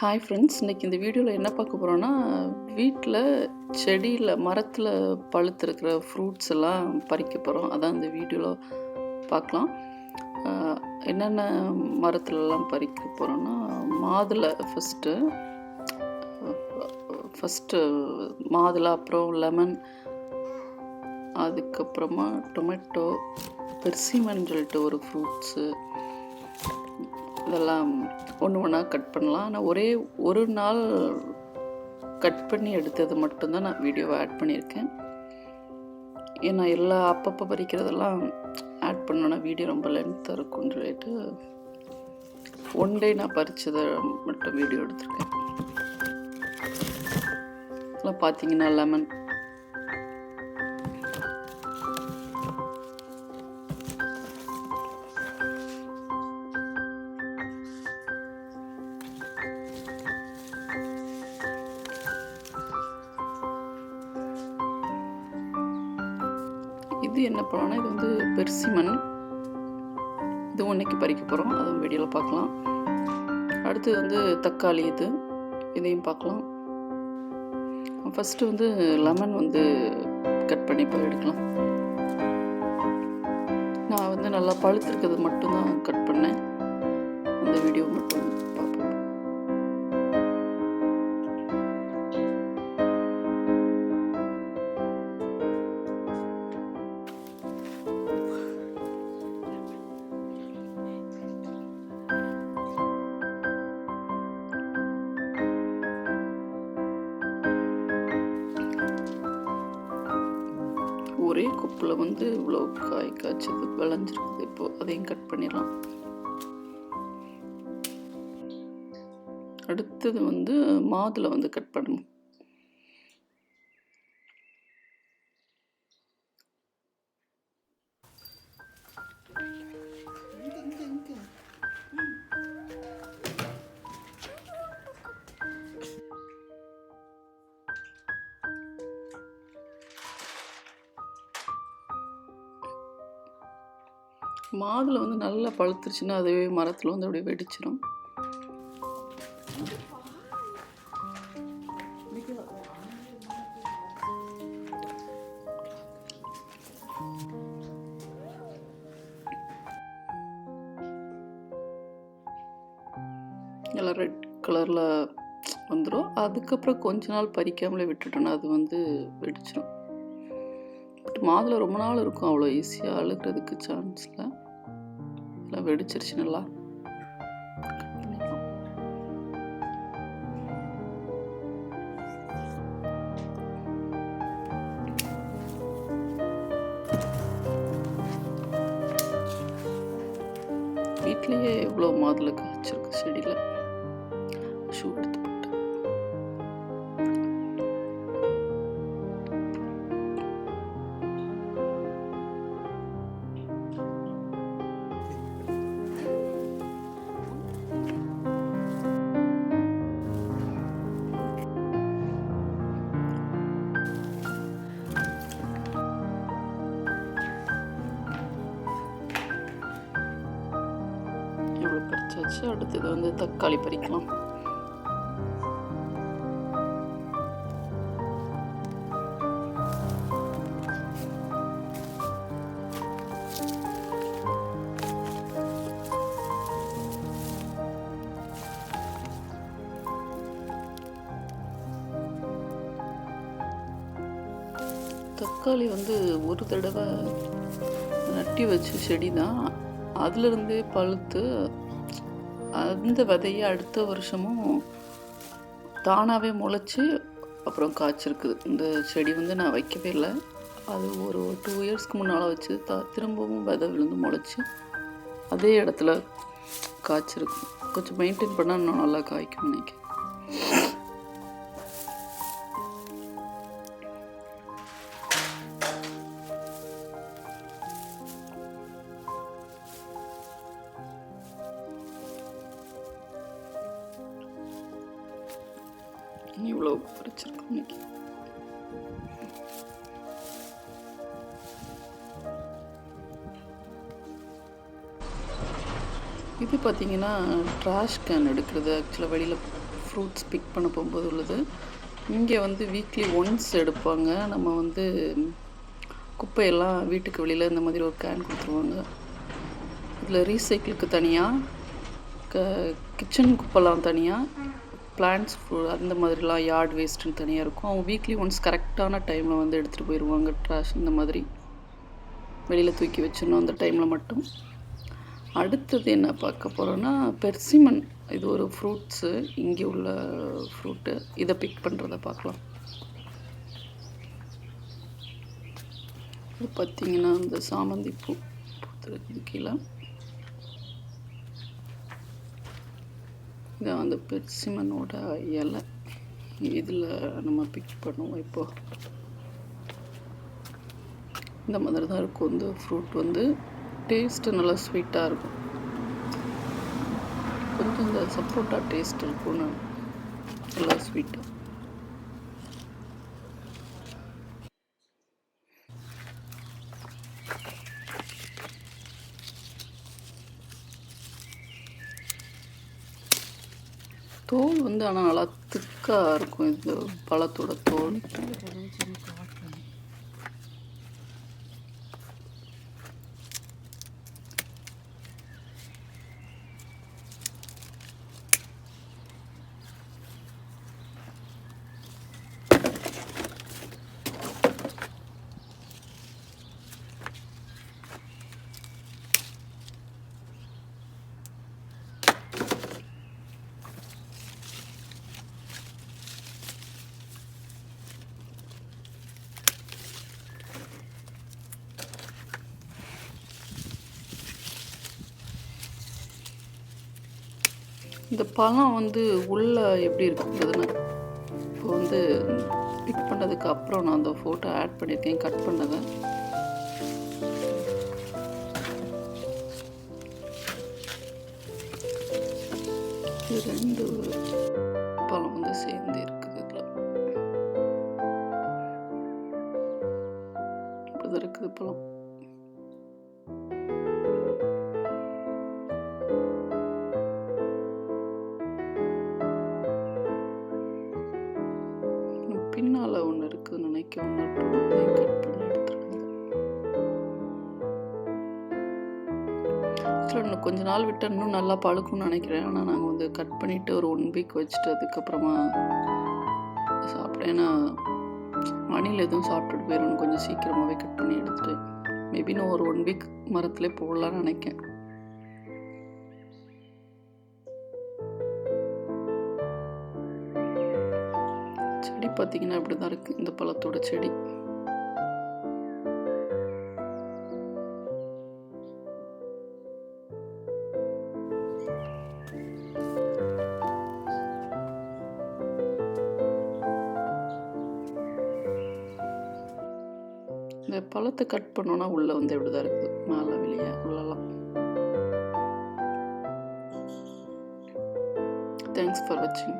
Hi friends இன்றைக்கி இந்த வீடியோவில் என்ன பார்க்க போகிறோன்னா வீட்டில் செடியில் மரத்தில் பழுத்திருக்கிற ஃப்ரூட்ஸ் எல்லாம் பறிக்க போகிறோம் அதான் இந்த வீடியோவில் பார்க்கலாம். என்னென்ன மரத்துலலாம் பறிக்க போகிறோன்னா மாதுளை ஃபஸ்ட்டு ஃபஸ்ட்டு மாதுளை அப்புறம் லெமன் அதுக்கப்புறமா டொமேட்டோ பெர்சிமன் சொல்லிட்டு ஒரு ஃப்ரூட்ஸு இதெல்லாம் ஒன்று ஒன்றா கட் பண்ணலாம். ஆனால் ஒரே ஒரு நாள் கட் பண்ணி எடுத்தது மட்டும்தான் நான் வீடியோவை ஆட் பண்ணியிருக்கேன். ஏன்னா எல்லா அப்பப்போ பறிக்கிறதெல்லாம் ஆட் பண்ணோன்னா வீடியோ ரொம்ப லென்த்தாக இருக்கும்னு சொல்லிட்டு ஒன் டே நான் பறித்ததை மட்டும் வீடியோ எடுத்திருக்கேன். எல்லாம் பார்த்தீங்கன்னா லெமன் இது என்ன பழம்னா இது வந்து பெர்சிமன் இது இன்னைக்கு பறிக்க போகிறோம் அதுவும் வீடியோவில் பார்க்கலாம் அடுத்து வந்து தக்காளி இது. இதையும் பார்க்கலாம் ஃபஸ்ட்டு வந்து லெமன் வந்து கட் பண்ணி போய் எடுக்கலாம். நான் வந்து நல்லா பழுத்திருக்கிறது மட்டும்தான் கட் பண்ணேன். அந்த வீடியோ மட்டும். பார்ப்போம் வந்து இவ்வளோ காய் காய்ச்சது விளைஞ்சிருக்குது. இப்போது அதையும் கட் பண்ணிடலாம். அடுத்தது வந்து மாதுளை வந்து கட் பண்ணணும். மாதுளை வந்து நல்லா பழுத்துருச்சுன்னா அதுவே மரத்தில் வந்து அப்படியே வெடிச்சிடும் எல்லாம் ரெட் கலரில் வந்துடும் அதுக்கப்புறம் கொஞ்ச நாள் பறிக்காமலே விட்டுட்டோன்னா அது வந்து வெடிச்சிடும் பட் மாதுளை ரொம்ப நாள் இருக்கும் அவ்வளோ ஈஸியாக அழுகிறதுக்கு சான்ஸில் எல்லாம் வெடிச்சிருச்சு நல்லா. வீட்லேயே எவ்வளோ மாதுளை காய்ச்சிருக்கு செடியில். பறிச்சாச்சு அடுத்தது வந்து தக்காளி பறிக்கலாம். தக்காளி வந்து ஒரு தடவை நட்டி வச்ச செடி தான் அதுலேருந்தே பழுத்து அந்த விதையை அடுத்த வருஷமும் தானாகவே முளைச்சி அப்புறம் காய்ச்சிருக்குது. இந்த செடி வந்து நான் வைக்கவே இல்லை. அது ஒரு டூ இயர்ஸ்க்கு முன்னால் வச்சு த திரும்பவும் விதை விழுந்து முளைச்சி அதே இடத்துல காய்ச்சிருக்கு. கொஞ்சம் மெயின்டைன் பண்ணால் இன்னும் நல்லா காய்க்கும் நினைக்கிறேன். இவ்வளோ பறிச்சிருக்கோம் இன்னைக்கு. இது பார்த்தீங்கன்னா ட்ராஷ் கேன் எடுக்கிறது. ஆக்சுவலாக வெளியில் ஃப்ரூட்ஸ் பிக் பண்ண போகும்போது உள்ளது. இங்கே வந்து வீக்லி ஒன்ஸ் எடுப்பாங்க. நம்ம வந்து குப்பையெல்லாம் வீட்டுக்கு வெளியில் இந்த மாதிரி ஒரு கேன் கொடுத்துருவாங்க. இதில் ரீசைக்கிளுக்கு தனியாக க கிச்சன் குப்பைலாம் தனியாக பிளான்ட்ஸ் அந்த மாதிரிலாம் யார்ட் வேஸ்ட்டுன்னு தனியாக இருக்கும். அவங்க வீக்லி ஒன்ஸ் கரெக்டான டைமில் வந்து எடுத்துகிட்டு போயிடுவாங்க ட்ராஷ் இந்த மாதிரி. வெளியில் தூக்கி வச்சிடணும் அந்த டைமில் மட்டும். அடுத்தது என்ன பார்க்க போகிறோன்னா பெர்சிமன் இது ஒரு ஃப்ரூட்ஸு இங்கே உள்ள ஃப்ரூட்டு இதை பிக் பண்ணுறத பார்க்கலாம். இது பார்த்தீங்கன்னா இந்த சாமந்தி பூ பூத்துருக்கு கீழே. இதான் அந்த பெர்சிமனோட இலை. இதில் நம்ம பிக் பண்ணுவோம் இப்போ. இந்த மாதிரி தான் இருக்கும். வந்து ஃப்ரூட் வந்து டேஸ்ட்டு நல்லா ஸ்வீட்டாக இருக்கும். கொஞ்சம் இந்த சப்போட்டா டேஸ்ட் இருக்கும்னு நல்லா ஸ்வீட்டாக தோல் வந்து ஆனால் நல்லா திக்காக இருக்கும் இது பழத்தோட தோல். இந்த பழம் வந்து உள்ளே எப்படி இருக்குங்கிறதுனா இப்போ வந்து பிக் பண்ணதுக்கு அப்புறம் நான் அந்த ஃபோட்டோ ஆட் பண்ணியிருக்கேன் கட் பண்ணதை. ரெண்டு பின்னால் ஒன்று இருக்குதுன்னு நினைக்க ஒன்று கட் பண்ணி எடுத்துருங்க ஆக்சுவலாக இன்னும் கொஞ்ச நாள் விட்டு இன்னும் நல்லா பழுக்கும்னு நினைக்கிறேன். ஆனால் நாங்கள் வந்து கட் பண்ணிவிட்டு ஒரு ஒன் வீக் வச்சுட்டு அதுக்கப்புறமா சாப்பிட்டேன் ஏன்னா அணில் எதுவும் சாப்பிட்டுட்டு போயிடும் கொஞ்சம் சீக்கிரமாகவே கட் பண்ணி எடுத்துட்டு மேபி நான் ஒரு ஒன் வீக் மரத்துலேயே போடலான்னு நினைக்கேன். செடி பார்த்தீங்கன்னா இப்படி தான் இருக்குது இந்த பழத்தோட செடி. இந்த பழத்தை கட் பண்ணோன்னா உள்ளே வந்து இப்படி தான் இருக்குது மேலே வெளியே உள்ளலாம். தேங்க்ஸ் ஃபார் வாட்சிங்